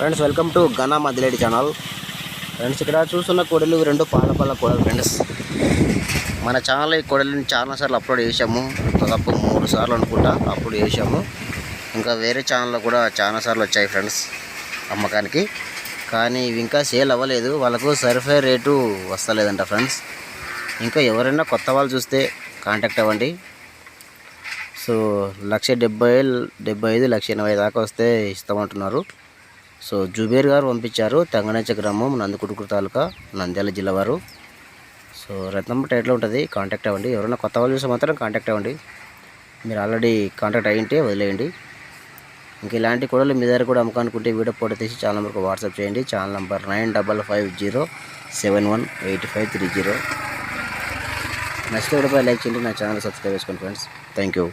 Friends welcome to ఘనా మదిలేడి channel friends ఇక్కడ చూస్తున్న కోడలు రెండు పాల పాల కోడలు ఫ్రెండ్స్ మన ఛానల్ ఈ కోడలిని చాలా సార్లు అప్లోడ్ చేసాము దాదాపు మూడు సార్లు అనుకుంటా అప్పుడు చేసాము ఇంకా వేరే ఛానల్లో కూడా చాలా సార్లు వచ్చాయి ఫ్రెండ్స్ అమ్మకానికి. కానీ ఇవి ఇంకా సేల్ అవ్వలేదు. వాళ్ళకు సరిఫై రేటు వస్తలేదంట ఫ్రెండ్స్ ఇంకా ఎవరైనా కొత్త వాళ్ళు చూస్తే కాంటాక్ట్ అవ్వండి. సో లక్ష డెబ్బై డెబ్బై ఐదు లక్ష ఎనభై దాకా వస్తే ఇస్తామంటున్నారు. సో జుబేర్ గారు పంపించారు తెంగనంచ గ్రామం నందికుడుకు తాలూకా నంద్యాల జిల్లా వారు. సో రత్నం టైట్లో ఉంటుంది కాంటాక్ట్ అవ్వండి. ఎవరైనా కొత్త వాళ్ళు చూస్తే మాత్రం కాంటాక్ట్ అవ్వండి. మీరు ఆల్రెడీ కాంటాక్ట్ అయ్యింటే వదిలేయండి. ఇంక ఇలాంటి కూడా మీ దగ్గర కూడా అమ్ముకోనుకుంటే వీడియో ఫోటో తీసి ఛానల్ నెంబర్కి వాట్సాప్ చేయండి. Channel number nine double five zero seven one eight five three zero. నచ్చితే వీడియోపై లైక్ చేయండి నా ఛానల్ సబ్స్క్రైబ్ చేసుకోండి ఫ్రెండ్స్. Thank you.